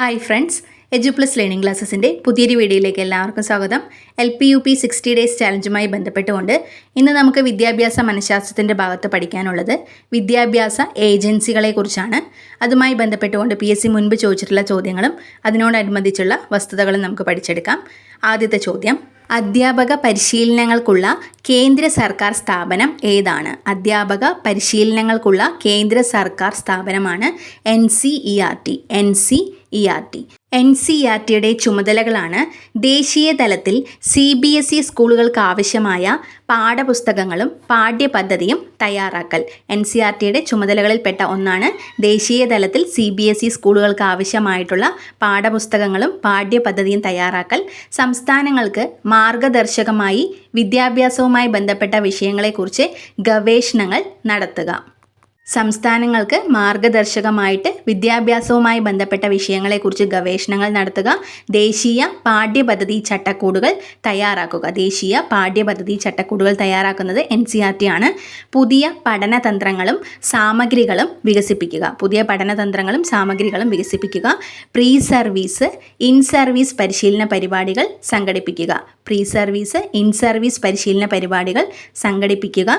Hi friends Edu plus learning ക്ലാസ്സസിൻ്റെ പുതിയൊരു വീഡിയോയിലേക്ക് എല്ലാവർക്കും സ്വാഗതം L P U P sixty days ചാലഞ്ചുമായി ബന്ധപ്പെട്ടുകൊണ്ട് ഇന്ന് നമുക്ക് വിദ്യാഭ്യാസ മനഃശാസ്ത്രത്തിൻ്റെ ഭാഗത്ത് പഠിക്കാനുള്ളത് വിദ്യാഭ്യാസ ഏജൻസികളെക്കുറിച്ചാണ് അതുമായി ബന്ധപ്പെട്ടുകൊണ്ട് പി എസ് സി മുൻപ് ചോദിച്ചിട്ടുള്ള ചോദ്യങ്ങളും അതിനോടനുബന്ധിച്ചുള്ള വസ്തുതകളും നമുക്ക് പഠിച്ചെടുക്കാം ആദ്യത്തെ ചോദ്യം അധ്യാപക പരിശീലനങ്ങൾക്കുള്ള കേന്ദ്ര സർക്കാർ സ്ഥാപനം ഏതാണ് അധ്യാപക പരിശീലനങ്ങൾക്കുള്ള കേന്ദ്ര സർക്കാർ സ്ഥാപനമാണ് N C E R T N C E R T N C R ടിയുടെ ചുമതലകളാണ് ദേശീയ തലത്തിൽ സി ബി എസ് ഇ സ്കൂളുകൾക്ക് ആവശ്യമായ പാഠപുസ്തകങ്ങളും പാഠ്യപദ്ധതിയും തയ്യാറാക്കൽ എൻ സി ആർ ടിയുടെ ചുമതലകളിൽപ്പെട്ട ഒന്നാണ് ദേശീയ തലത്തിൽ സി ബി എസ് ഇ സ്കൂളുകൾക്ക് ആവശ്യമായിട്ടുള്ള പാഠപുസ്തകങ്ങളും പാഠ്യപദ്ധതിയും തയ്യാറാക്കൽ സംസ്ഥാനങ്ങൾക്ക് മാർഗദർശകമായി വിദ്യാഭ്യാസവുമായി ബന്ധപ്പെട്ട വിഷയങ്ങളെക്കുറിച്ച് ഗവേഷണങ്ങൾ നടത്തുക സംസ്ഥാനങ്ങൾക്ക് മാർഗദർശകമായിട്ട് വിദ്യാഭ്യാസവുമായി ബന്ധപ്പെട്ട വിഷയങ്ങളെക്കുറിച്ച് ഗവേഷണങ്ങൾ നടത്തുക ദേശീയ പാഠ്യപദ്ധതി ചട്ടക്കൂടുകൾ തയ്യാറാക്കുക ദേശീയ പാഠ്യപദ്ധതി ചട്ടക്കൂടുകൾ തയ്യാറാക്കുന്നത് എൻ സി ആർ ടി ആണ് പുതിയ പഠനതന്ത്രങ്ങളും സാമഗ്രികളും വികസിപ്പിക്കുക പുതിയ പഠനതന്ത്രങ്ങളും സാമഗ്രികളും വികസിപ്പിക്കുക പ്രീ സർവീസ് ഇൻ സർവീസ് പരിശീലന പരിപാടികൾ സംഘടിപ്പിക്കുക പ്രീ സർവീസ് ഇൻ സർവീസ് പരിശീലന പരിപാടികൾ സംഘടിപ്പിക്കുക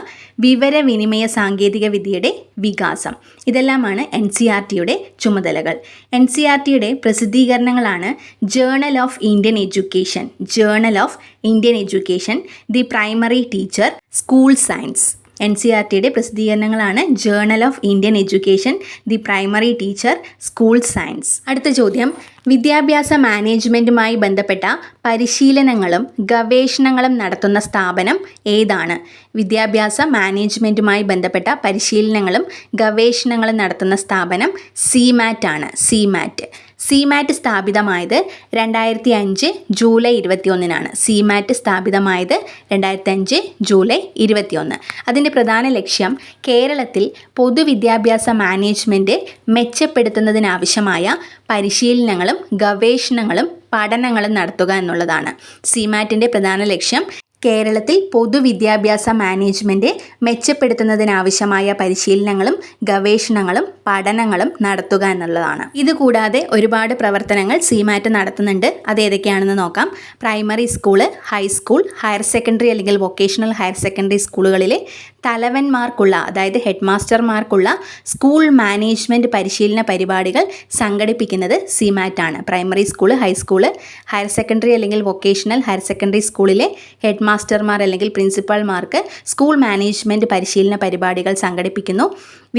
വിവരവിനിമയ സാങ്കേതിക വിദ്യയുടെ വികാസം ഇതെല്ലാമാണ് എൻ സി ആർ e ടിയുടെ ചുമതലകൾ എൻ സി ആർ e ടിയുടെ പ്രസിദ്ധീകരണങ്ങളാണ് journal of Indian education journal of Indian education the primary teacher school science N C R e ടിയുടെ പ്രസിദ്ധീകരണങ്ങളാണ് journal of Indian education the primary teacher school science അടുത്ത ചോദ്യം വിദ്യാഭ്യാസ മാനേജ്മെൻറ്റുമായി ബന്ധപ്പെട്ട പരിശീലനങ്ങളും ഗവേഷണങ്ങളും നടത്തുന്ന സ്ഥാപനം ഏതാണ് വിദ്യാഭ്യാസ മാനേജ്മെൻറ്റുമായി ബന്ധപ്പെട്ട പരിശീലനങ്ങളും ഗവേഷണങ്ങളും നടത്തുന്ന സ്ഥാപനം സിമാറ്റ് ആണ് സിമാറ്റ് സിമാറ്റ് സ്ഥാപിതമായത് രണ്ടായിരത്തി അഞ്ച് ജൂലൈ ഇരുപത്തിയൊന്നിനാണ് സിമാറ്റ് സ്ഥാപിതമായത് രണ്ടായിരത്തി അഞ്ച് ജൂലൈ ഇരുപത്തിയൊന്ന് അതിൻ്റെ പ്രധാന ലക്ഷ്യം കേരളത്തിൽ പൊതുവിദ്യാഭ്യാസ മാനേജ്മെൻറ്റ് മെച്ചപ്പെടുത്തുന്നതിനാവശ്യമായ പരിശീലനങ്ങളും ഗവേഷണങ്ങളും പഠനങ്ങളും നടത്തുക എന്നുള്ളതാണ് സിമാറ്റിൻ്റെ പ്രധാന ലക്ഷ്യം കേരളത്തിൽ പൊതുവിദ്യാഭ്യാസ മാനേജ്മെൻറ്റ് മെച്ചപ്പെടുത്തുന്നതിനാവശ്യമായ പരിശീലനങ്ങളും ഗവേഷണങ്ങളും പഠനങ്ങളും നടത്തുക എന്നുള്ളതാണ് ഇതുകൂടാതെ ഒരുപാട് പ്രവർത്തനങ്ങൾ സീമാറ്റ് നടത്തുന്നുണ്ട് അത് ഏതൊക്കെയാണെന്ന് നോക്കാം primary school high school higher secondary അല്ലെങ്കിൽ വൊക്കേഷണൽ ഹയർ സെക്കൻഡറി സ്കൂളുകളിലെ തലവന്മാർക്കുള്ള അതായത് ഹെഡ് മാസ്റ്റർമാർക്കുള്ള സ്കൂൾ മാനേജ്മെൻറ്റ് പരിശീലന പരിപാടികൾ സംഘടിപ്പിക്കുന്നത് സീമാറ്റാണ് primary school high school higher secondary അല്ലെങ്കിൽ വൊക്കേഷണൽ ഹയർ സെക്കൻഡറി സ്കൂളിലെ ഹെഡ് മാസ്റ്റർമാർ അല്ലെങ്കിൽ പ്രിൻസിപ്പാൾമാർക്ക് സ്കൂൾ മാനേജ്മെൻറ്റ് പരിശീലന പരിപാടികൾ സംഘടിപ്പിക്കുന്നു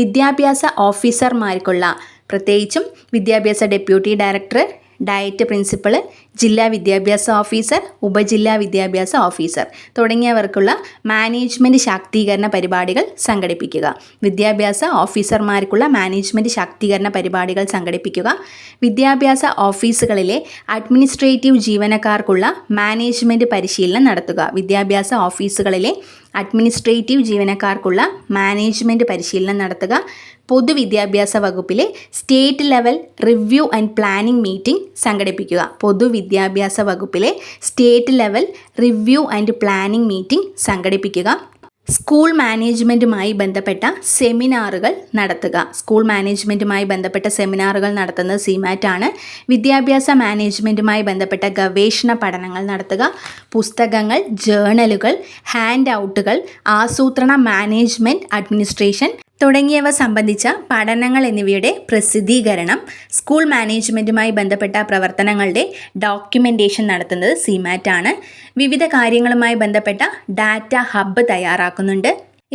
വിദ്യാഭ്യാസ ഓഫീസർമാർക്കുള്ള പ്രത്യേകിച്ചും വിദ്യാഭ്യാസ ഡെപ്യൂട്ടി ഡയറക്ടർ ഡയറ്റ് പ്രിൻസിപ്പൾ ജില്ലാ വിദ്യാഭ്യാസ ഓഫീസർ ഉപജില്ലാ വിദ്യാഭ്യാസ ഓഫീസർ തുടങ്ങിയവർക്കുള്ള മാനേജ്മെൻറ്റ് ശാക്തീകരണ പരിപാടികൾ സംഘടിപ്പിക്കുക വിദ്യാഭ്യാസ ഓഫീസർമാർക്കുള്ള മാനേജ്മെൻറ്റ് ശാക്തീകരണ പരിപാടികൾ സംഘടിപ്പിക്കുക വിദ്യാഭ്യാസ ഓഫീസുകളിലെ അഡ്മിനിസ്ട്രേറ്റീവ് ജീവനക്കാർക്കുള്ള മാനേജ്മെൻറ്റ് പരിശീലനം നടത്തുക വിദ്യാഭ്യാസ ഓഫീസുകളിലെ അഡ്മിനിസ്ട്രേറ്റീവ് ജീവനക്കാർക്കുള്ള മാനേജ്മെൻറ്റ് പരിശീലനം നടത്തുക പൊതുവിദ്യാഭ്യാസ വകുപ്പിലെ state level review and planning meeting സംഘടിപ്പിക്കുക പൊതുവിദ്യാഭ്യാസ വകുപ്പിലെ state level review and planning meeting സംഘടിപ്പിക്കുക സ്കൂൾ മാനേജ്മെൻറ്റുമായി ബന്ധപ്പെട്ട സെമിനാറുകൾ നടത്തുക സ്കൂൾ മാനേജ്മെൻറ്റുമായി ബന്ധപ്പെട്ട സെമിനാറുകൾ നടത്തുന്നത് ആണ് വിദ്യാഭ്യാസ മാനേജ്മെൻറ്റുമായി ബന്ധപ്പെട്ട ഗവേഷണ പഠനങ്ങൾ നടത്തുക പുസ്തകങ്ങൾ ജേണലുകൾ ഹാൻഡ് ഔട്ടുകൾ ആസൂത്രണ മാനേജ്മെൻറ്റ് അഡ്മിനിസ്ട്രേഷൻ തുടങ്ങിയവ സംബന്ധിച്ച പഠനങ്ങൾ എന്നിവയുടെ പ്രസിദ്ധീകരണം സ്കൂൾ മാനേജ്മെൻറ്റുമായി ബന്ധപ്പെട്ട പ്രവർത്തനങ്ങളുടെ ഡോക്യുമെൻറ്റേഷൻ നടത്തുന്നത് സിമാറ്റാണ് വിവിധ കാര്യങ്ങളുമായി ബന്ധപ്പെട്ട ഡാറ്റ ഹബ്ബ് തയ്യാറാക്കുന്നുണ്ട്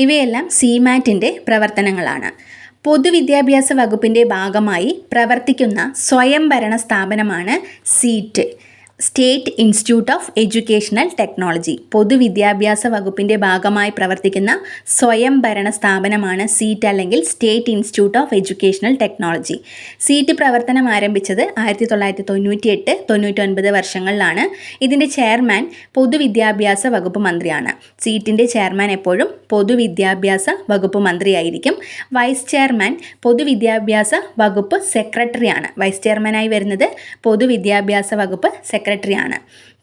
ഇവയെല്ലാം സിമാറ്റിൻ്റെ പ്രവർത്തനങ്ങളാണ് പൊതുവിദ്യാഭ്യാസ വകുപ്പിൻ്റെ ഭാഗമായി പ്രവർത്തിക്കുന്ന സ്വയംഭരണ സ്ഥാപനമാണ് SIET state institute of educational technology പൊതുവിദ്യാഭ്യാസ വകുപ്പിൻ്റെ ഭാഗമായി പ്രവർത്തിക്കുന്ന സ്വയംഭരണ സ്ഥാപനമാണ് സീറ്റ് അല്ലെങ്കിൽ state institute of educational technology SIET പ്രവർത്തനം ആരംഭിച്ചത് ആയിരത്തി തൊള്ളായിരത്തി തൊണ്ണൂറ്റിയെട്ട് തൊണ്ണൂറ്റൊൻപത് വർഷങ്ങളിലാണ് ഇതിൻ്റെ ചെയർമാൻ പൊതുവിദ്യാഭ്യാസ വകുപ്പ് മന്ത്രിയാണ് സീറ്റിൻ്റെ ചെയർമാൻ എപ്പോഴും പൊതുവിദ്യാഭ്യാസ വകുപ്പ് മന്ത്രിയായിരിക്കും വൈസ് ചെയർമാൻ പൊതുവിദ്യാഭ്യാസ വകുപ്പ് സെക്രട്ടറിയാണ് വൈസ് ചെയർമാനായി വരുന്നത് പൊതുവിദ്യാഭ്യാസ വകുപ്പ് സെക്രട്ടറി സെക്രട്ടറിയാണ്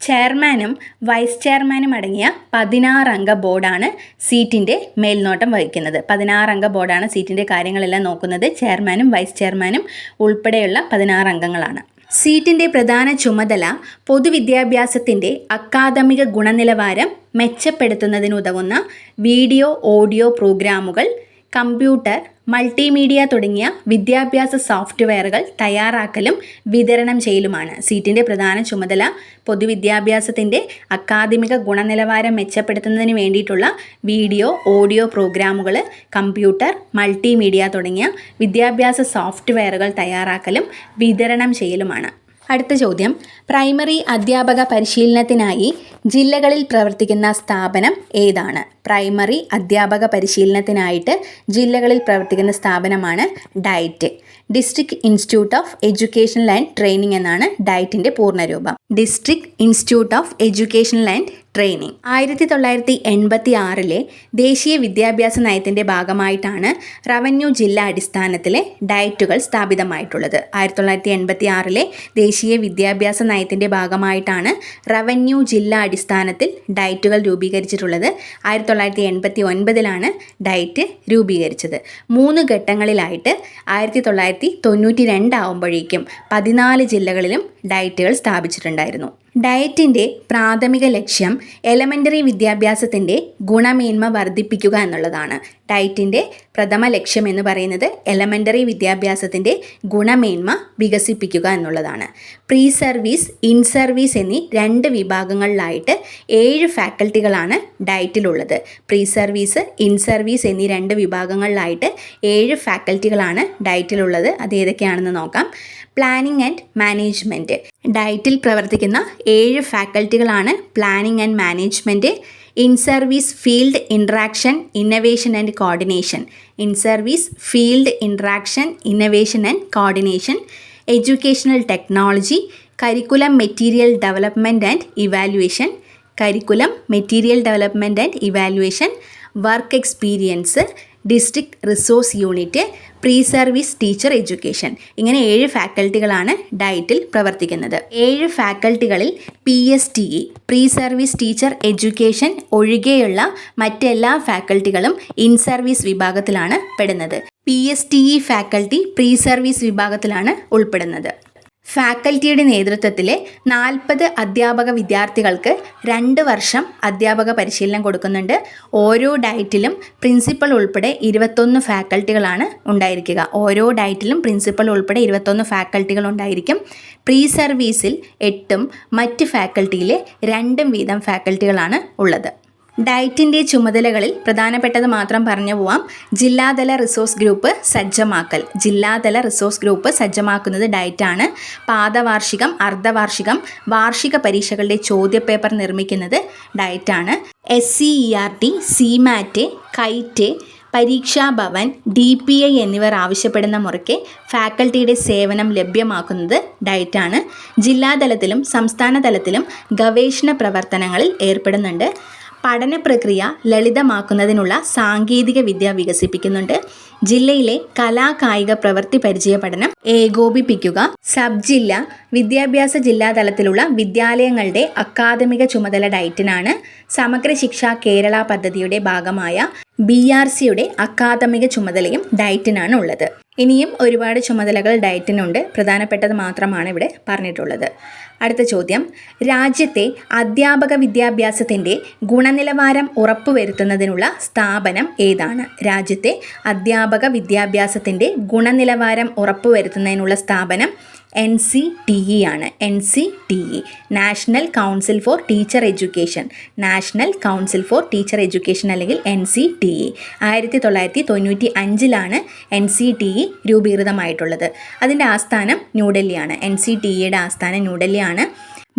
ചെയർമാനും വൈസ് ചെയർമാനും അടങ്ങിയ പതിനാറംഗ ബോർഡാണ് സീറ്റിൻ്റെ മേൽനോട്ടം വഹിക്കുന്നത് പതിനാറംഗ ബോർഡാണ് സീറ്റിൻ്റെ കാര്യങ്ങളെല്ലാം നോക്കുന്നത് ചെയർമാനും വൈസ് ചെയർമാനും ഉൾപ്പെടെയുള്ള പതിനാറംഗങ്ങളാണ് സീറ്റിൻ്റെ പ്രധാന ചുമതല പൊതുവിദ്യാഭ്യാസത്തിൻ്റെ അക്കാദമിക ഗുണനിലവാരം മെച്ചപ്പെടുത്തുന്നതിനുതകുന്ന വീഡിയോ ഓഡിയോ പ്രോഗ്രാമുകൾ കമ്പ്യൂട്ടർ മൾട്ടിമീഡിയ തുടങ്ങിയ വിദ്യാഭ്യാസ സോഫ്റ്റ്വെയറുകൾ തയ്യാറാക്കലും വിതരണം ചെയ്യലുമാണ് സീറ്റിൻ്റെ പ്രധാന ചുമതല പൊതുവിദ്യാഭ്യാസത്തിൻ്റെ അക്കാദമിക ഗുണനിലവാരം മെച്ചപ്പെടുത്തുന്നതിന് വേണ്ടിയിട്ടുള്ള വീഡിയോ ഓഡിയോ പ്രോഗ്രാമുകൾ കമ്പ്യൂട്ടർ മൾട്ടിമീഡിയ തുടങ്ങിയ വിദ്യാഭ്യാസ സോഫ്റ്റ്വെയറുകൾ തയ്യാറാക്കലും വിതരണം ചെയ്യലുമാണ് അടുത്ത ചോദ്യം പ്രൈമറി അധ്യാപക പരിശീലനത്തിനായി ജില്ലകളിൽ പ്രവർത്തിക്കുന്ന സ്ഥാപനം ഏതാണ് പ്രൈമറി അധ്യാപക പരിശീലനത്തിനായിട്ട് ജില്ലകളിൽ പ്രവർത്തിക്കുന്ന സ്ഥാപനമാണ് DIET district institute of educational and training എന്നാണ് ഡയറ്റിൻ്റെ പൂർണ്ണരൂപം district institute of educational and training ആയിരത്തി തൊള്ളായിരത്തി എൺപത്തി ആറിലെ ദേശീയ വിദ്യാഭ്യാസ നയത്തിൻ്റെ ഭാഗമായിട്ടാണ് റവന്യൂ ജില്ലാ അടിസ്ഥാനത്തിലെ ഡയറ്റുകൾ സ്ഥാപിതമായിട്ടുള്ളത് ആയിരത്തി തൊള്ളായിരത്തി എൺപത്തി ആറിലെ ദേശീയ വിദ്യാഭ്യാസ നയത്തിൻ്റെ ഭാഗമായിട്ടാണ് റവന്യൂ ജില്ലാ അടിസ്ഥാനത്തിൽ ഡയറ്റുകൾ രൂപീകരിച്ചിട്ടുള്ളത് ആയിരത്തി തൊള്ളായിരത്തി എൺപത്തി ഒൻപതിലാണ് ഡയറ്റ് രൂപീകരിച്ചത് മൂന്ന് ഘട്ടങ്ങളിലായിട്ട് ആയിരത്തി തൊള്ളായിരത്തി തൊണ്ണൂറ്റി രണ്ടാവുമ്പോഴേക്കും പതിനാല് ജില്ലകളിലും ഡയറ്റുകൾ സ്ഥാപിച്ചിട്ടുണ്ടായിരുന്നു ഡയറ്റിൻ്റെ പ്രാഥമിക ലക്ഷ്യം എലമെൻ്ററി വിദ്യാഭ്യാസത്തിൻ്റെ ഗുണമേന്മ വർദ്ധിപ്പിക്കുക എന്നുള്ളതാണ് ഡയറ്റിൻ്റെ പ്രഥമ ലക്ഷ്യം എന്ന് പറയുന്നത് എലമെൻ്ററി വിദ്യാഭ്യാസത്തിൻ്റെ ഗുണമേന്മ വികസിപ്പിക്കുക എന്നുള്ളതാണ് പ്രീ സർവീസ് ഇൻ സർവീസ് എന്നീ രണ്ട് വിഭാഗങ്ങളിലായിട്ട് ഏഴ് ഫാക്കൽറ്റികളാണ് ഡയറ്റിലുള്ളത് പ്രീ സർവീസ് ഇൻ സർവീസ് എന്നീ രണ്ട് വിഭാഗങ്ങളിലായിട്ട് ഏഴ് ഫാക്കൽറ്റികളാണ് ഡയറ്റിലുള്ളത് അത് ഏതൊക്കെയാണെന്ന് നോക്കാം പ്ലാനിംഗ് ആൻഡ് മാനേജ്മെൻറ്റ് ഡയറ്റിൽ പ്രവർത്തിക്കുന്ന ഏഴ് ഫാക്കൽറ്റികളാണ് planning and management In-service field interaction, innovation and coordination. In-service field interaction, innovation and coordination. Educational technology, curriculum material development and evaluation. Curriculum material development and evaluation. Work experience, district resource unit pre service teacher education ഇങ്ങനെ ഏഴ് ഫാക്കൽറ്റികളാണ് ഡയറ്റിൽ പ്രവർത്തിക്കുന്നത് ഏഴ് ഫാക്കൽറ്റികളിൽ P S T E pre service teacher education ഒഴികെയുള്ള മറ്റെല്ലാ ഫാക്കൽറ്റികളും in service വിഭാഗത്തിലാണ് പെടുന്നത് P S T E faculty pre service വിഭാഗത്തിലാണ് ഉൾപ്പെടുന്നത് ഫാക്കൽറ്റിയുടെ നേതൃത്വത്തിലെ നാൽപ്പത് അധ്യാപക വിദ്യാർത്ഥികൾക്ക് രണ്ട് വർഷം അധ്യാപക പരിശീലനം കൊടുക്കുന്നുണ്ട് ഓരോ ഡയറ്റിലും പ്രിൻസിപ്പൽ ഉൾപ്പെടെ ഇരുപത്തൊന്ന് ഫാക്കൽറ്റികളാണ് ഉണ്ടായിരിക്കുക ഓരോ ഡയറ്റിലും പ്രിൻസിപ്പൽ ഉൾപ്പെടെ ഇരുപത്തൊന്ന് ഫാക്കൽറ്റികൾ ഉണ്ടായിരിക്കും പ്രീ സർവീസിൽ എട്ടും മറ്റ് ഫാക്കൽറ്റിയിലെ രണ്ടും വീതം ഫാക്കൽറ്റികളാണ് ഉള്ളത് ഡയറ്റിൻ്റെ ചുമതലകളിൽ പ്രധാനപ്പെട്ടത് മാത്രം പറഞ്ഞു പോവാം ജില്ലാതല റിസോഴ്സ് ഗ്രൂപ്പ് സജ്ജമാക്കൽ ജില്ലാതല റിസോഴ്സ് ഗ്രൂപ്പ് സജ്ജമാക്കുന്നത് ഡയറ്റാണ് പാദവാർഷികം അർദ്ധവാർഷികം വാർഷിക പരീക്ഷകളുടെ ചോദ്യപേപ്പർ നിർമ്മിക്കുന്നത് ഡയറ്റാണ് S C E R T SIEMAT KITE Pareeksha Bhavan D P I എന്നിവർ ആവശ്യപ്പെടുന്ന മുറയ്ക്ക് ഫാക്കൽറ്റിയുടെ സേവനം ലഭ്യമാക്കുന്നത് ഡയറ്റാണ് ജില്ലാതലത്തിലും സംസ്ഥാന തലത്തിലും ഗവേഷണ പ്രവർത്തനങ്ങളിൽ ഏർപ്പെടുന്നുണ്ട് പഠന പ്രക്രിയ ലളിതമാക്കുന്നതിനുള്ള സാങ്കേതിക വിദ്യ വികസിപ്പിക്കുന്നുണ്ട് ജില്ലയിലെ കലാകായിക പ്രവൃത്തി പരിചയ പഠനം ഏകോപിപ്പിക്കുക സബ് ജില്ല വിദ്യാഭ്യാസ ജില്ലാതലത്തിലുള്ള വിദ്യാലയങ്ങളുടെ അക്കാദമിക ചുമതല ഡയറ്റിനാണ് സമഗ്ര ശിക്ഷ കേരള പദ്ധതിയുടെ ഭാഗമായ ബി ആർ സിയുടെ അക്കാദമിക ചുമതലയും ഡയറ്റിനാണ് ഉള്ളത് ഇനിയും ഒരുപാട് ചുമതലകൾ ഡയറ്റിനുണ്ട് പ്രധാനപ്പെട്ടത് മാത്രമാണ് ഇവിടെ പറഞ്ഞിട്ടുള്ളത് അടുത്ത ചോദ്യം രാജ്യത്തെ അധ്യാപക വിദ്യാഭ്യാസത്തിൻ്റെ ഗുണനിലവാരം ഉറപ്പുവരുത്തുന്നതിനുള്ള സ്ഥാപനം ഏതാണ് രാജ്യത്തെ അധ്യാപക വിദ്യാഭ്യാസത്തിൻ്റെ ഗുണനിലവാരം ഉറപ്പുവരുത്തുന്നതിനുള്ള സ്ഥാപനം എൻ സി ടി ഇ ആണ് N C T E national council for teacher education national council for teacher education അല്ലെങ്കിൽ N C T E e. ആയിരത്തി തൊള്ളായിരത്തി തൊണ്ണൂറ്റി അഞ്ചിലാണ് N C T E e രൂപീകൃതമായിട്ടുള്ളത് അതിൻ്റെ ആസ്ഥാനം ന്യൂഡൽഹിയാണ് എൻ സി ടി ഇയുടെ e ആസ്ഥാനം ന്യൂഡൽഹിയാണ്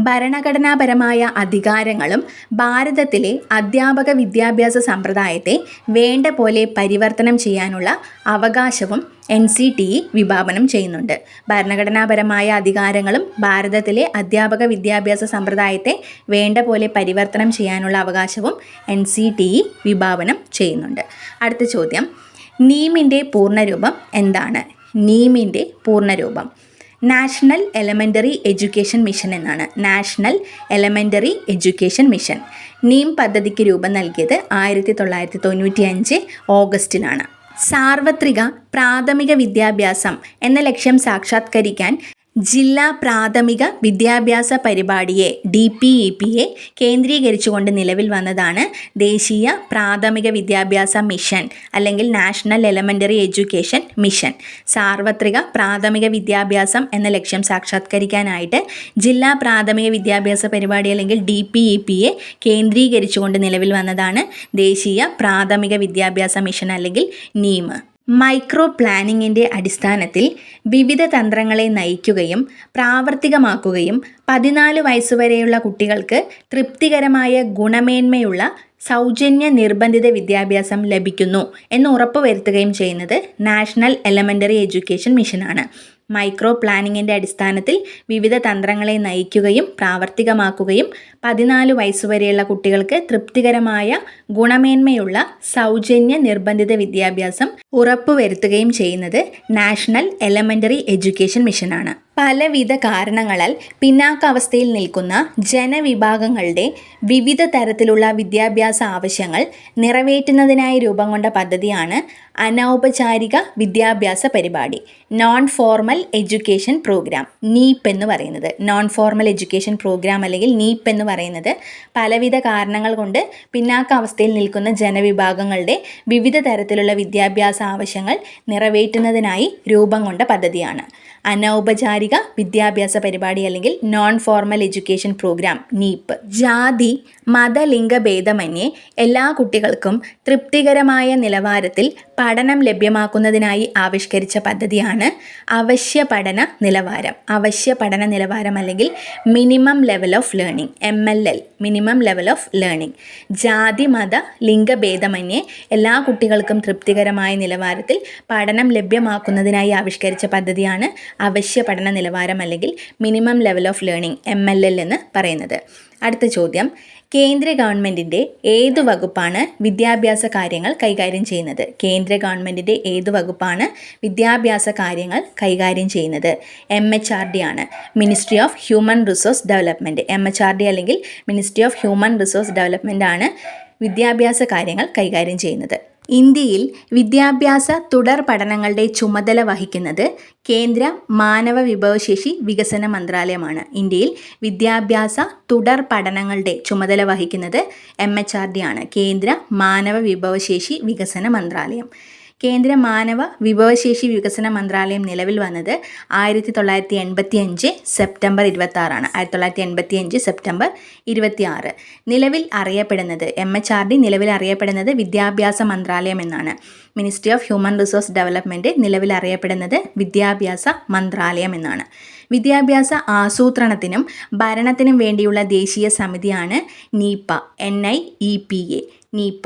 ഭരണഘടനാപരമായ അധികാരങ്ങളും ഭാരതത്തിലെ അധ്യാപക വിദ്യാഭ്യാസ സമ്പ്രദായത്തെ വേണ്ട പോലെ പരിവർത്തനം ചെയ്യാനുള്ള അവകാശവും എൻ സി ടി ഇ വിഭാവനം ചെയ്യുന്നുണ്ട് ഭരണഘടനാപരമായ അധികാരങ്ങളും ഭാരതത്തിലെ അധ്യാപക വിദ്യാഭ്യാസ സമ്പ്രദായത്തെ വേണ്ട പോലെ പരിവർത്തനം ചെയ്യാനുള്ള അവകാശവും എൻ സി ടി ഇ വിഭാവനം ചെയ്യുന്നുണ്ട് അടുത്ത ചോദ്യം നീമിൻ്റെ പൂർണ്ണരൂപം എന്താണ് നീമിൻ്റെ പൂർണ്ണരൂപം നാഷണൽ എലമെൻ്ററി എഡ്യൂക്കേഷൻ മിഷൻ എന്നാണ് national elementary education mission NEEM പദ്ധതിക്ക് രൂപം നൽകിയത് ആയിരത്തി തൊള്ളായിരത്തി തൊണ്ണൂറ്റി അഞ്ച് ഓഗസ്റ്റിലാണ് സാർവത്രിക പ്രാഥമിക വിദ്യാഭ്യാസം എന്ന ലക്ഷ്യം സാക്ഷാത്കരിക്കാൻ ജില്ലാ പ്രാഥമിക വിദ്യാഭ്യാസ പരിപാടിയെ ഡി പി ഇ എ കേന്ദ്രീകരിച്ചുകൊണ്ട് നിലവിൽ വന്നതാണ് ദേശീയ പ്രാഥമിക വിദ്യാഭ്യാസ മിഷൻ അല്ലെങ്കിൽ നാഷണൽ എലമെൻ്ററി എഡ്യൂക്കേഷൻ മിഷൻ സാർവത്രിക പ്രാഥമിക വിദ്യാഭ്യാസം എന്ന ലക്ഷ്യം സാക്ഷാത്കരിക്കാനായിട്ട് ജില്ലാ പ്രാഥമിക വിദ്യാഭ്യാസ പരിപാടി അല്ലെങ്കിൽ ഡി പി ഇ എ കേന്ദ്രീകരിച്ചുകൊണ്ട് നിലവിൽ വന്നതാണ് ദേശീയ പ്രാഥമിക വിദ്യാഭ്യാസ മിഷൻ അല്ലെങ്കിൽ നീമ് മൈക്രോ പ്ലാനിങ്ങിൻ്റെ അടിസ്ഥാനത്തിൽ വിവിധ തന്ത്രങ്ങളെ നയിക്കുകയും പ്രാവർത്തികമാക്കുകയും പതിനാല് വയസ്സുവരെയുള്ള കുട്ടികൾക്ക് തൃപ്തികരമായ ഗുണമേന്മയുള്ള സൗജന്യ നിർബന്ധിത വിദ്യാഭ്യാസം ലഭിക്കുന്നു എന്ന് ഉറപ്പുവരുത്തുകയും ചെയ്യുന്നത് നാഷണൽ എലമെൻ്ററി എഡ്യൂക്കേഷൻ മിഷനാണ് മൈക്രോ പ്ലാനിങ്ങിൻ്റെ അടിസ്ഥാനത്തിൽ വിവിധ തന്ത്രങ്ങളെ നയിക്കുകയും പ്രാവർത്തികമാക്കുകയും പതിനാല് വയസ്സുവരെയുള്ള കുട്ടികൾക്ക് തൃപ്തികരമായ ഗുണമേന്മയുള്ള സൗജന്യ നിർബന്ധിത വിദ്യാഭ്യാസം ഉറപ്പുവരുത്തുകയും ചെയ്യുന്നത് നാഷണൽ എലമെൻ്ററി എഡ്യൂക്കേഷൻ മിഷനാണ് പലവിധ കാരണങ്ങളാൽ പിന്നാക്കാവസ്ഥയിൽ നിൽക്കുന്ന ജനവിഭാഗങ്ങളുടെ വിവിധ തരത്തിലുള്ള വിദ്യാഭ്യാസ ആവശ്യങ്ങൾ നിറവേറ്റുന്നതിനായി രൂപം കൊണ്ട പദ്ധതിയാണ് അനൗപചാരിക വിദ്യാഭ്യാസ പരിപാടി നോൺ ഫോർമൽ എഡ്യൂക്കേഷൻ പ്രോഗ്രാം നീപ്പ് എന്ന് പറയുന്നത് നോൺ ഫോർമൽ എഡ്യൂക്കേഷൻ പ്രോഗ്രാം അല്ലെങ്കിൽ നീപ്പ് എന്ന് പറയുന്നത് പലവിധ കാരണങ്ങൾ കൊണ്ട് പിന്നാക്കാവസ്ഥയിൽ നിൽക്കുന്ന ജനവിഭാഗങ്ങളുടെ വിവിധ തരത്തിലുള്ള വിദ്യാഭ്യാസ ആവശ്യങ്ങൾ നിറവേറ്റുന്നതിനായി രൂപം കൊണ്ട പദ്ധതിയാണ് അനൗപചാരിക വിദ്യാഭ്യാസ പരിപാടി അല്ലെങ്കിൽ നോൺ ഫോർമൽ എഡ്യൂക്കേഷൻ പ്രോഗ്രാം നീപ്പ് ജാതി മതലിംഗഭേദമന്യേ എല്ലാ കുട്ടികൾക്കും തൃപ്തികരമായ നിലവാരത്തിൽ പഠനം ലഭ്യമാക്കുന്നതിനായി ആവിഷ്കരിച്ച പദ്ധതിയാണ് അവശ്യ പഠന നിലവാരം അവശ്യ പഠന നിലവാരം അല്ലെങ്കിൽ minimum level of learning M L L minimum level of learning ജാതി മത ലിംഗഭേദമന്യേ എല്ലാ കുട്ടികൾക്കും തൃപ്തികരമായ നിലവാരത്തിൽ പഠനം ലഭ്യമാക്കുന്നതിനായി ആവിഷ്കരിച്ച പദ്ധതിയാണ് അവശ്യ പഠന നിലവാരം അല്ലെങ്കിൽ minimum level of learning M L L എന്ന് പറയുന്നത് അടുത്ത ചോദ്യം കേന്ദ്ര ഗവൺമെൻറ്റിൻ്റെ ഏത് വകുപ്പാണ് വിദ്യാഭ്യാസ കാര്യങ്ങൾ കൈകാര്യം ചെയ്യുന്നത് കേന്ദ്ര ഗവൺമെൻറ്റിൻ്റെ ഏത് വകുപ്പാണ് വിദ്യാഭ്യാസ കാര്യങ്ങൾ കൈകാര്യം ചെയ്യുന്നത് എം എച്ച് ആർ ഡി ആണ് ministry of human resource development M H R D അല്ലെങ്കിൽ ministry of human resource development ആണ് വിദ്യാഭ്യാസ കാര്യങ്ങൾ കൈകാര്യം ചെയ്യുന്നത് ഇന്ത്യയിൽ വിദ്യാഭ്യാസ തുടർ പഠനങ്ങളുടെ ചുമതല വഹിക്കുന്നത് കേന്ദ്ര മാനവ വിഭവശേഷി വികസന മന്ത്രാലയമാണ് ഇന്ത്യയിൽ വിദ്യാഭ്യാസ തുടർ പഠനങ്ങളുടെ ചുമതല വഹിക്കുന്നത് എം എച്ച് ആർ ഡി ആണ് കേന്ദ്ര മാനവ വിഭവശേഷി വികസന മന്ത്രാലയം കേന്ദ്ര മാനവ വിഭവശേഷി വികസന മന്ത്രാലയം നിലവിൽ വന്നത് ആയിരത്തി തൊള്ളായിരത്തി എൺപത്തി അഞ്ച് സെപ്റ്റംബർ ഇരുപത്തി ആറാണ് ആയിരത്തി തൊള്ളായിരത്തി എൺപത്തി അഞ്ച് സെപ്റ്റംബർ ഇരുപത്തി ആറ് നിലവിൽ അറിയപ്പെടുന്നത് എം എച്ച് ആർ ഡി നിലവിൽ അറിയപ്പെടുന്നത് വിദ്യാഭ്യാസ മന്ത്രാലയം എന്നാണ് ministry of human resource development നിലവിൽ അറിയപ്പെടുന്നത് വിദ്യാഭ്യാസ മന്ത്രാലയം എന്നാണ് വിദ്യാഭ്യാസ ആസൂത്രണത്തിനും ഭരണത്തിനും വേണ്ടിയുള്ള ദേശീയ സമിതിയാണ് NIEPA N I E P A NIEPA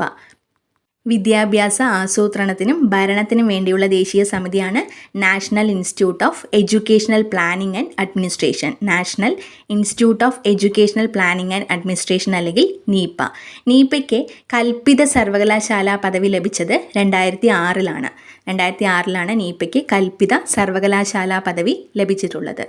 വിദ്യാഭ്യാസ ആസൂത്രണത്തിനും ഭരണത്തിനും വേണ്ടിയുള്ള ദേശീയ സമിതിയാണ് national institute of educational planning and administration national institute of educational planning and administration അല്ലെങ്കിൽ നീപ്പ നീപ്പയ്ക്ക് കൽപ്പിത സർവകലാശാല പദവി ലഭിച്ചത് രണ്ടായിരത്തി ആറിലാണ് രണ്ടായിരത്തി ആറിലാണ് നീപ്പയ്ക്ക് കൽപ്പിത സർവകലാശാല പദവി ലഭിച്ചിട്ടുള്ളത്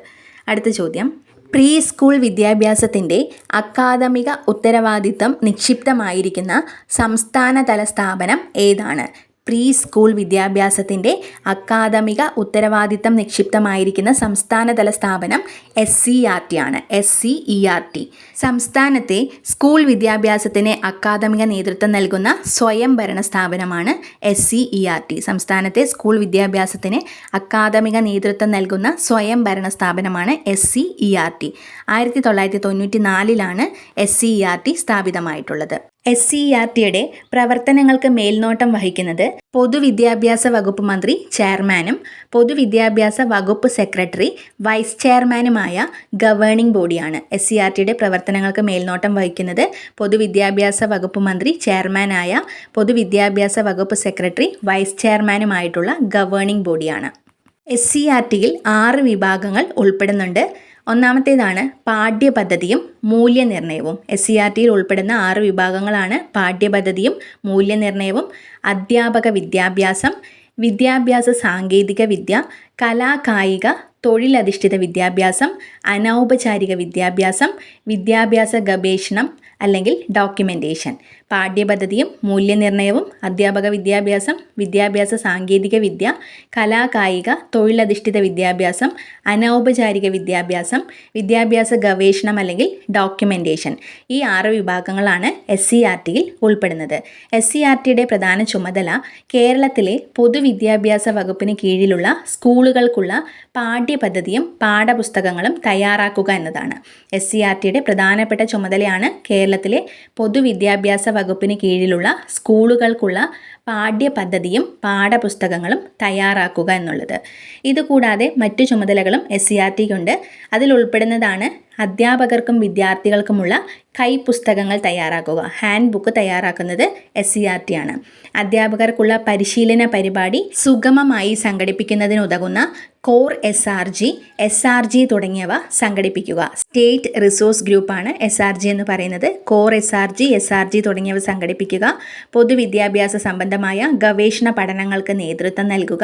അടുത്ത ചോദ്യം പ്രീ സ്കൂൾ വിദ്യാഭ്യാസത്തിൻ്റെ അക്കാദമിക ഉത്തരവാദിത്തം നിക്ഷിപ്തമായിരിക്കുന്ന സംസ്ഥാനതല സ്ഥാപനം ഏതാണ് പ്രീ സ്കൂൾ വിദ്യാഭ്യാസത്തിൻ്റെ അക്കാദമിക ഉത്തരവാദിത്തം നിക്ഷിപ്തമായിരിക്കുന്ന സംസ്ഥാനതല സ്ഥാപനം എസ് സി ആർ ടി ആണ് S C E R T സംസ്ഥാനത്തെ സ്കൂൾ വിദ്യാഭ്യാസത്തിന് അക്കാദമിക നേതൃത്വം നൽകുന്ന സ്വയംഭരണ സ്ഥാപനമാണ് S C E R T സംസ്ഥാനത്തെ സ്കൂൾ വിദ്യാഭ്യാസത്തിന് അക്കാദമിക നേതൃത്വം നൽകുന്ന സ്വയംഭരണ സ്ഥാപനമാണ് S C E R T ആയിരത്തി തൊള്ളായിരത്തി തൊണ്ണൂറ്റി നാലിലാണ് S C E e R T സ്ഥാപിതമായിട്ടുള്ളത് S C R e ടിയുടെ പ്രവർത്തനങ്ങൾക്ക് മേൽനോട്ടം വഹിക്കുന്നത് പൊതുവിദ്യാഭ്യാസ വകുപ്പ് മന്ത്രി ചെയർമാനും പൊതുവിദ്യാഭ്യാസ വകുപ്പ് സെക്രട്ടറി വൈസ് ചെയർമാനുമായ ഗവേണിംഗ് ബോഡിയാണ് എസ് സി ആർ e ടിയുടെ പ്രവർത്തനങ്ങൾക്ക് മേൽനോട്ടം വഹിക്കുന്നത് പൊതുവിദ്യാഭ്യാസ വകുപ്പ് മന്ത്രി ചെയർമാനായ പൊതുവിദ്യാഭ്യാസ വകുപ്പ് സെക്രട്ടറി വൈസ് ചെയർമാനുമായിട്ടുള്ള ഗവേണിംഗ് ബോഡിയാണ് എസ് സി ആർ ടിയിൽ ആറ് വിഭാഗങ്ങൾ ഉൾപ്പെടുന്നുണ്ട് ഒന്നാമത്തേതാണ് പാഠ്യപദ്ധതിയും മൂല്യനിർണ്ണയവും എസ് സി e ആർ ടിയിൽ ഉൾപ്പെടുന്ന ആറ് വിഭാഗങ്ങളാണ് പാഠ്യപദ്ധതിയും മൂല്യനിർണ്ണയവും അധ്യാപക വിദ്യാഭ്യാസം വിദ്യാഭ്യാസ സാങ്കേതിക വിദ്യ കലാകായിക തൊഴിലധിഷ്ഠിത വിദ്യാഭ്യാസം അനൗപചാരിക വിദ്യാഭ്യാസം വിദ്യാഭ്യാസ ഗവേഷണം അല്ലെങ്കിൽ ഡോക്യുമെൻറ്റേഷൻ പാഠ്യപദ്ധതിയും മൂല്യനിർണ്ണയവും അധ്യാപക വിദ്യാഭ്യാസം വിദ്യാഭ്യാസ സാങ്കേതിക വിദ്യ കലാകായിക തൊഴിലധിഷ്ഠിത വിദ്യാഭ്യാസം അനൗപചാരിക വിദ്യാഭ്യാസം വിദ്യാഭ്യാസ ഗവേഷണം അല്ലെങ്കിൽ ഡോക്യുമെൻറ്റേഷൻ ഈ ആറ് വിഭാഗങ്ങളാണ് എസ് സി ആർ ടിയിൽ ഉൾപ്പെടുന്നത് എസ് സി ആർ e ടിയുടെ പ്രധാന ചുമതല കേരളത്തിലെ പൊതുവിദ്യാഭ്യാസ വകുപ്പിന് കീഴിലുള്ള സ്കൂളുകൾക്കുള്ള പാഠ്യപദ്ധതിയും പാഠപുസ്തകങ്ങളും തയ്യാറാക്കുക എന്നതാണ് എസ് സി ആർ e ടിയുടെ പ്രധാനപ്പെട്ട ചുമതലയാണ് കേരളത്തിലെ പൊതുവിദ്യാഭ്യാസ വകുപ്പിന് കീഴിലുള്ള സ്കൂളുകൾക്കുള്ള പാഠ്യപദ്ധതിയും പാഠപുസ്തകങ്ങളും തയ്യാറാക്കുക എന്നുള്ളത് ഇതുകൂടാതെ മറ്റു ചുമതലകളും എസ് സി e ആർ ടിക്കുണ്ട് അതിൽ ഉൾപ്പെടുന്നതാണ് അധ്യാപകർക്കും വിദ്യാർത്ഥികൾക്കുമുള്ള കൈ പുസ്തകങ്ങൾ തയ്യാറാക്കുക ഹാൻഡ് ബുക്ക് തയ്യാറാക്കുന്നത് എസ് സി ആർ ടി ആണ് അധ്യാപകർക്കുള്ള പരിശീലന പരിപാടി സുഗമമായി സംഘടിപ്പിക്കുന്നതിനുതകുന്ന core S R G S R G തുടങ്ങിയവ സംഘടിപ്പിക്കുക സ്റ്റേറ്റ് റിസോഴ്സ് ഗ്രൂപ്പാണ് എസ് ആർ ജി എന്ന് പറയുന്നത് core S R G S R G തുടങ്ങിയവ സംഘടിപ്പിക്കുക പൊതുവിദ്യാഭ്യാസ സംബന്ധമായ ഗവേഷണ പഠനങ്ങൾക്ക് നേതൃത്വം നൽകുക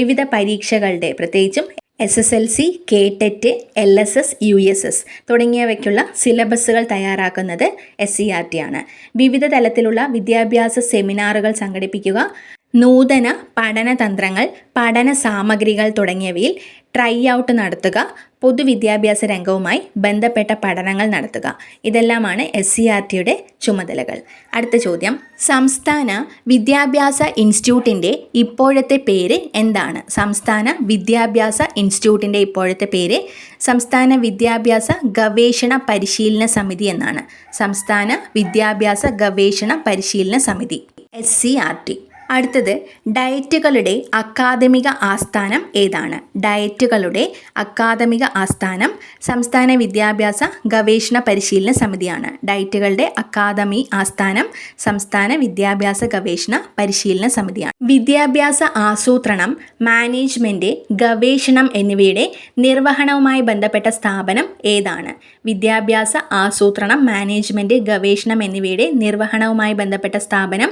വിവിധ പരീക്ഷകളുടെ പ്രത്യേകിച്ചും S S L C TET L S S U S S തുടങ്ങിയവയ്ക്കുള്ള സിലബസുകൾ തയ്യാറാക്കുന്നത് എസ് സി ആർ ടി ആണ് വിവിധ തലത്തിലുള്ള വിദ്യാഭ്യാസ സെമിനാറുകൾ സംഘടിപ്പിക്കുക നൂതന തന്ത്രങ്ങൾ പഠന സാമഗ്രികൾ തുടങ്ങിയവയിൽ ട്രൈ ഔട്ട് നടത്തുക പൊതുവിദ്യാഭ്യാസ രംഗവുമായി ബന്ധപ്പെട്ട പഠനങ്ങൾ നടത്തുക ഇതെല്ലാമാണ് എസ് സി ആർ e ടിയുടെ ചുമതലകൾ അടുത്ത ചോദ്യം സംസ്ഥാന വിദ്യാഭ്യാസ ഇൻസ്റ്റിറ്റ്യൂട്ടിൻ്റെ ഇപ്പോഴത്തെ പേര് എന്താണ് സംസ്ഥാന വിദ്യാഭ്യാസ ഇൻസ്റ്റിറ്റ്യൂട്ടിൻ്റെ ഇപ്പോഴത്തെ പേര് സംസ്ഥാന വിദ്യാഭ്യാസ ഗവേഷണ പരിശീലന സമിതി എന്നാണ് സംസ്ഥാന വിദ്യാഭ്യാസ ഗവേഷണ പരിശീലന സമിതി എസ് സി ആർ ടി അടുത്തത് ഡയറ്റുകളുടെ അക്കാദമിക ആസ്ഥാനം ഏതാണ് ഡയറ്റുകളുടെ അക്കാദമിക ആസ്ഥാനം സംസ്ഥാന വിദ്യാഭ്യാസ ഗവേഷണ പരിശീലന സമിതിയാണ് ഡയറ്റുകളുടെ അക്കാദമി ആസ്ഥാനം സംസ്ഥാന വിദ്യാഭ്യാസ ഗവേഷണ പരിശീലന സമിതിയാണ് വിദ്യാഭ്യാസ ആസൂത്രണം മാനേജ്മെൻറ്റ് ഗവേഷണം എന്നിവയുടെ നിർവഹണവുമായി ബന്ധപ്പെട്ട സ്ഥാപനം ഏതാണ് വിദ്യാഭ്യാസ ആസൂത്രണം മാനേജ്മെൻറ്റ് ഗവേഷണം എന്നിവയുടെ നിർവഹണവുമായി ബന്ധപ്പെട്ട സ്ഥാപനം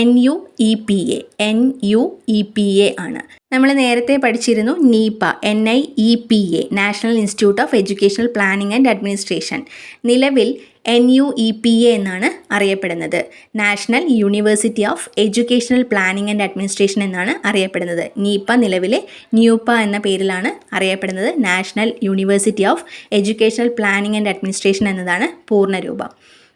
N U E P A N U E P A ആണ് നമ്മൾ നേരത്തെ പഠിച്ചിരുന്നു NIEPA N I E P A national institute of educational planning and administration നിലവിൽ N U E P A എന്നാണ് അറിയപ്പെടുന്നത് national university of educational planning and administration എന്നാണ് അറിയപ്പെടുന്നത് NIEPA നിലവിലെ ന്യൂപ എന്ന പേരിലാണ് അറിയപ്പെടുന്നത് national university of educational planning and administration എന്നതാണ് പൂർണ്ണരൂപം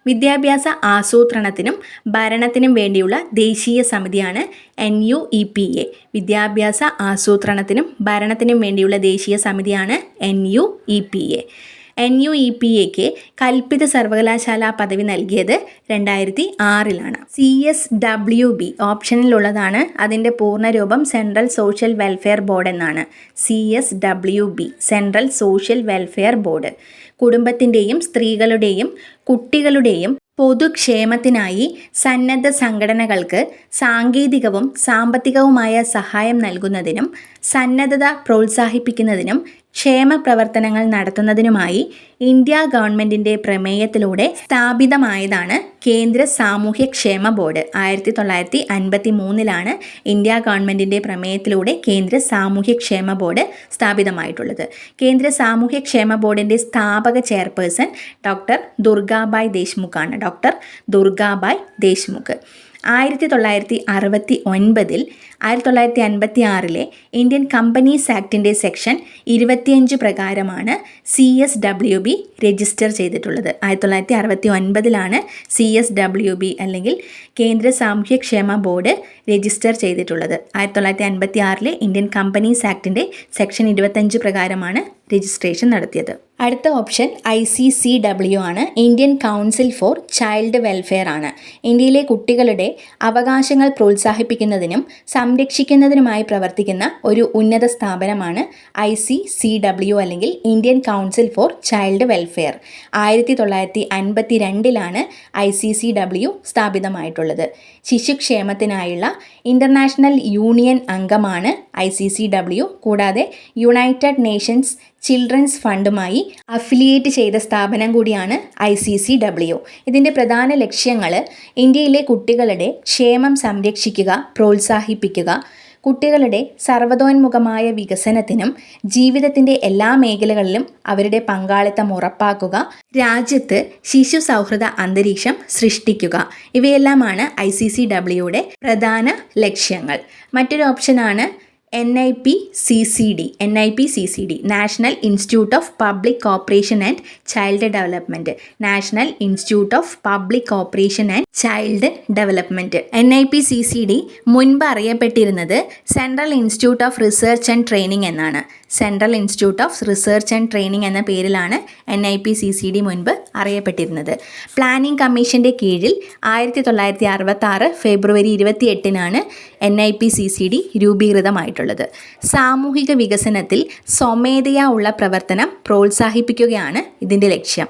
വിദ്യാഭ്യാസ ആസൂത്രണത്തിനും ഭരണത്തിനും വേണ്ടിയുള്ള ദേശീയ സമിതിയാണ് N U E P A വിദ്യാഭ്യാസ ആസൂത്രണത്തിനും ഭരണത്തിനും വേണ്ടിയുള്ള ദേശീയ സമിതിയാണ് N U E P A N U E e P എക്ക് കൽപ്പിത സർവകലാശാല പദവി നൽകിയത് രണ്ടായിരത്തി ആറിലാണ് സി എസ് ഡബ്ല്യു ബി ഓപ്ഷനിലുള്ളതാണ് അതിൻ്റെ പൂർണ്ണരൂപം സെൻട്രൽ സോഷ്യൽ വെൽഫെയർ ബോർഡ് എന്നാണ് C S W B central social welfare board കുടുംബത്തിൻ്റെയും സ്ത്രീകളുടെയും കുട്ടികളുടെയും പൊതുക്ഷേമത്തിനായി സന്നദ്ധ സംഘടനകൾക്ക് സാങ്കേതികവും സാമ്പത്തികവുമായ സഹായം നൽകുന്നതിനും സന്നദ്ധത പ്രോത്സാഹിപ്പിക്കുന്നതിനും ക്ഷേമ പ്രവർത്തനങ്ങൾ നടത്തുന്നതിനുമായി ഇന്ത്യ ഗവൺമെൻറ്റിൻ്റെ പ്രമേയത്തിലൂടെ സ്ഥാപിതമായതാണ് കേന്ദ്ര സാമൂഹ്യക്ഷേമ ബോർഡ് ആയിരത്തി തൊള്ളായിരത്തി അൻപത്തി മൂന്നിലാണ് ഇന്ത്യ ഗവൺമെൻറ്റിൻ്റെ പ്രമേയത്തിലൂടെ കേന്ദ്ര സാമൂഹ്യക്ഷേമ ബോർഡ് സ്ഥാപിതമായിട്ടുള്ളത് കേന്ദ്ര സാമൂഹ്യക്ഷേമ ബോർഡിൻ്റെ സ്ഥാപക ചെയർപേഴ്സൺ ഡോക്ടർ ദുർഗാബായ് ദേശ്മുഖാണ് ഡോക്ടർ ദുർഗാബായ് ദേശ്മുഖ് ആയിരത്തി തൊള്ളായിരത്തി അറുപത്തി ഒൻപതിൽ ആയിരത്തി തൊള്ളായിരത്തി അൻപത്തി ആറിലെ ഇന്ത്യൻ കമ്പനീസ് ആക്ടിൻ്റെ സെക്ഷൻ ഇരുപത്തിയഞ്ച് പ്രകാരമാണ് C S W B register ചെയ്തിട്ടുള്ളത് ആയിരത്തി തൊള്ളായിരത്തി അറുപത്തി ഒൻപതിലാണ് സി എസ് ഡബ്ല്യു ബി അല്ലെങ്കിൽ കേന്ദ്ര സാമൂഹ്യക്ഷേമ ബോർഡ് രജിസ്റ്റർ ചെയ്തിട്ടുള്ളത് ആയിരത്തി തൊള്ളായിരത്തി അൻപത്തി ആറിലെ ഇന്ത്യൻ കമ്പനീസ് ആക്ടിൻ്റെ സെക്ഷൻ ഇരുപത്തഞ്ച് പ്രകാരമാണ് രജിസ്ട്രേഷൻ നടത്തിയത് അടുത്ത option I C C W ആണ് Indian council for child welfare ആണ് ഇന്ത്യയിലെ കുട്ടികളുടെ അവകാശങ്ങൾ പ്രോത്സാഹിപ്പിക്കുന്നതിനും സംരക്ഷിക്കുന്നതിനുമായി പ്രവർത്തിക്കുന്ന ഒരു ഉന്നത സ്ഥാപനമാണ് ഐ സി സി ഡബ്ല്യു അല്ലെങ്കിൽ Indian council for child welfare ആയിരത്തി തൊള്ളായിരത്തി അൻപത്തി രണ്ടിലാണ് ഐ സി സി ഡബ്ല്യു സ്ഥാപിതമായിട്ടുള്ളത് ശിശുക്ഷേമത്തിനായുള്ള ഇൻ്റർനാഷണൽ യൂണിയൻ അംഗമാണ് ഐ സി സി ഡബ്ല്യു കൂടാതെ യുണൈറ്റഡ് നേഷൻസ് ചിൽഡ്രൻസ് ഫണ്ടുമായി അഫിലിയേറ്റ് ചെയ്ത സ്ഥാപനം കൂടിയാണ് ഐ സി സി ഡബ്ല്യു ഇതിൻ്റെ പ്രധാന ലക്ഷ്യങ്ങൾ ഇന്ത്യയിലെ കുട്ടികളുടെ ക്ഷേമം സംരക്ഷിക്കുക പ്രോത്സാഹിപ്പിക്കുക കുട്ടികളുടെ സർവതോന്മുഖമായ വികസനത്തിനും ജീവിതത്തിൻ്റെ എല്ലാ മേഖലകളിലും അവരുടെ പങ്കാളിത്തം ഉറപ്പാക്കുക രാജ്യത്ത് ശിശു സൗഹൃദ അന്തരീക്ഷം സൃഷ്ടിക്കുക ഇവയെല്ലാമാണ് ഐ സി സി ഡബ്ല്യുയുടെ പ്രധാന ലക്ഷ്യങ്ങൾ മറ്റൊരു ഓപ്ഷനാണ് N I P C C D N I P C C D national institute of public cooperation and child development national institute of public cooperation and child development N I P C C D മുൻപ് അറിയപ്പെട്ടിരുന്നത് central institute of research and training എന്നാണ് central institute of research and training എന്ന പേരിലാണ് N I P C C D മുൻപ് അറിയപ്പെട്ടിരുന്നത് planning കമ്മീഷൻ്റെ കീഴിൽ ആയിരത്തി തൊള്ളായിരത്തി അറുപത്തി ഫെബ്രുവരി ഇരുപത്തി എട്ടിനാണ് N I P C C D രൂപീകൃതമായിട്ടുള്ളത് പറഞ്ഞിട്ടുള്ളത് സാമൂഹിക വികസനത്തിൽ സ്വമേധയാ ഉള്ള പ്രവർത്തനം പ്രോത്സാഹിപ്പിക്കുകയാണ് ഇതിൻ്റെ ലക്ഷ്യം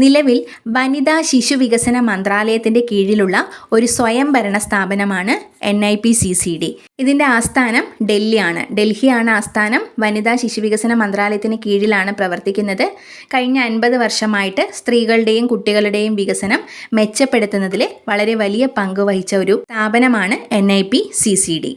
നിലവിൽ വനിതാ ശിശു വികസന മന്ത്രാലയത്തിൻ്റെ കീഴിലുള്ള ഒരു സ്വയംഭരണ സ്ഥാപനമാണ് N I P C C D ഇതിൻ്റെ ആസ്ഥാനം ഡൽഹിയാണ് ഡൽഹിയാണ് ആസ്ഥാനം വനിതാ ശിശു വികസന മന്ത്രാലയത്തിന് കീഴിലാണ് പ്രവർത്തിക്കുന്നത് കഴിഞ്ഞ അൻപത് വർഷമായിട്ട് സ്ത്രീകളുടെയും കുട്ടികളുടെയും വികസനം മെച്ചപ്പെടുത്തുന്നതിൽ വളരെ വലിയ പങ്ക് വഹിച്ച ഒരു സ്ഥാപനമാണ് N I P C C D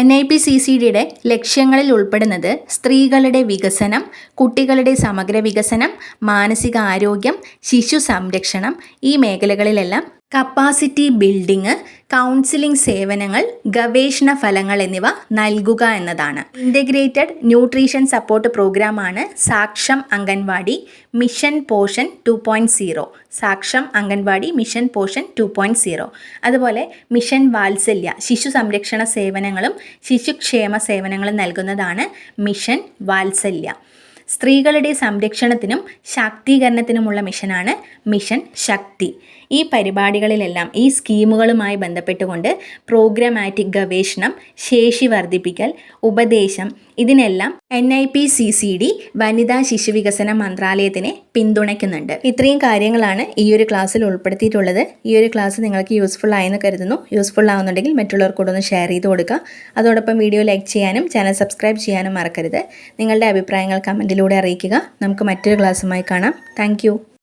N I P C C ഡിയുടെ ലക്ഷ്യങ്ങളിൽ ഉൾപ്പെടുന്നത് സ്ത്രീകളുടെ വികസനം കുട്ടികളുടെ സമഗ്ര വികസനം മാനസിക ആരോഗ്യം ശിശു സംരക്ഷണം ഈ മേഖലകളിലെല്ലാം കപ്പാസിറ്റി ബിൽഡിംഗ് കൗൺസിലിംഗ് സേവനങ്ങൾ ഗവേഷണ ഫലങ്ങൾ എന്നിവ നൽകുക എന്നതാണ് ഇൻ്റഗ്രേറ്റഡ് ന്യൂട്രീഷൻ സപ്പോർട്ട് പ്രോഗ്രാമാണ് Saksham anganwadi mission Poshan two point zero Saksham anganwadi mission Poshan two point zero അതുപോലെ മിഷൻ വാത്സല്യ ശിശു സംരക്ഷണ സേവനങ്ങളും ശിശുക്ഷേമ സേവനങ്ങളും നൽകുന്നതാണ് മിഷൻ വാത്സല്യ സ്ത്രീകളുടെ സംരക്ഷണത്തിനും ശാക്തീകരണത്തിനുമുള്ള മിഷനാണ് മിഷൻ ശക്തി ഈ പരിപാടികളിലെല്ലാം ഈ സ്കീമുകളുമായി ബന്ധപ്പെട്ടുകൊണ്ട് പ്രോഗ്രാമാറ്റിക് ഗവേഷണം ശേഷി വർദ്ധിപ്പിക്കൽ ഉപദേശം ഇതിനെല്ലാം N I P C C D വനിതാ ശിശു വികസന മന്ത്രാലയത്തിനെ പിന്തുണയ്ക്കുന്നുണ്ട് ഇത്രയും കാര്യങ്ങളാണ് ഈ ഒരു ക്ലാസ്സിൽ ഉൾപ്പെടുത്തിയിട്ടുള്ളത് ഈ ഒരു ക്ലാസ് നിങ്ങൾക്ക് യൂസ്ഫുൾ ആയെന്ന് കരുതുന്നു യൂസ്ഫുൾ ആവുന്നുണ്ടെങ്കിൽ മറ്റുള്ളവർക്കൂടൊന്ന് ഷെയർ ചെയ്ത് കൊടുക്കുക അതോടൊപ്പം വീഡിയോ ലൈക്ക് ചെയ്യാനും ചാനൽ സബ്സ്ക്രൈബ് ചെയ്യാനും മറക്കരുത് നിങ്ങളുടെ അഭിപ്രായങ്ങൾ കമൻറ്റിൽ കമൻറ്റിലൂടെ അറിയിക്കുക നമുക്ക് മറ്റൊരു ക്ലാസ്സുമായി കാണാം താങ്ക്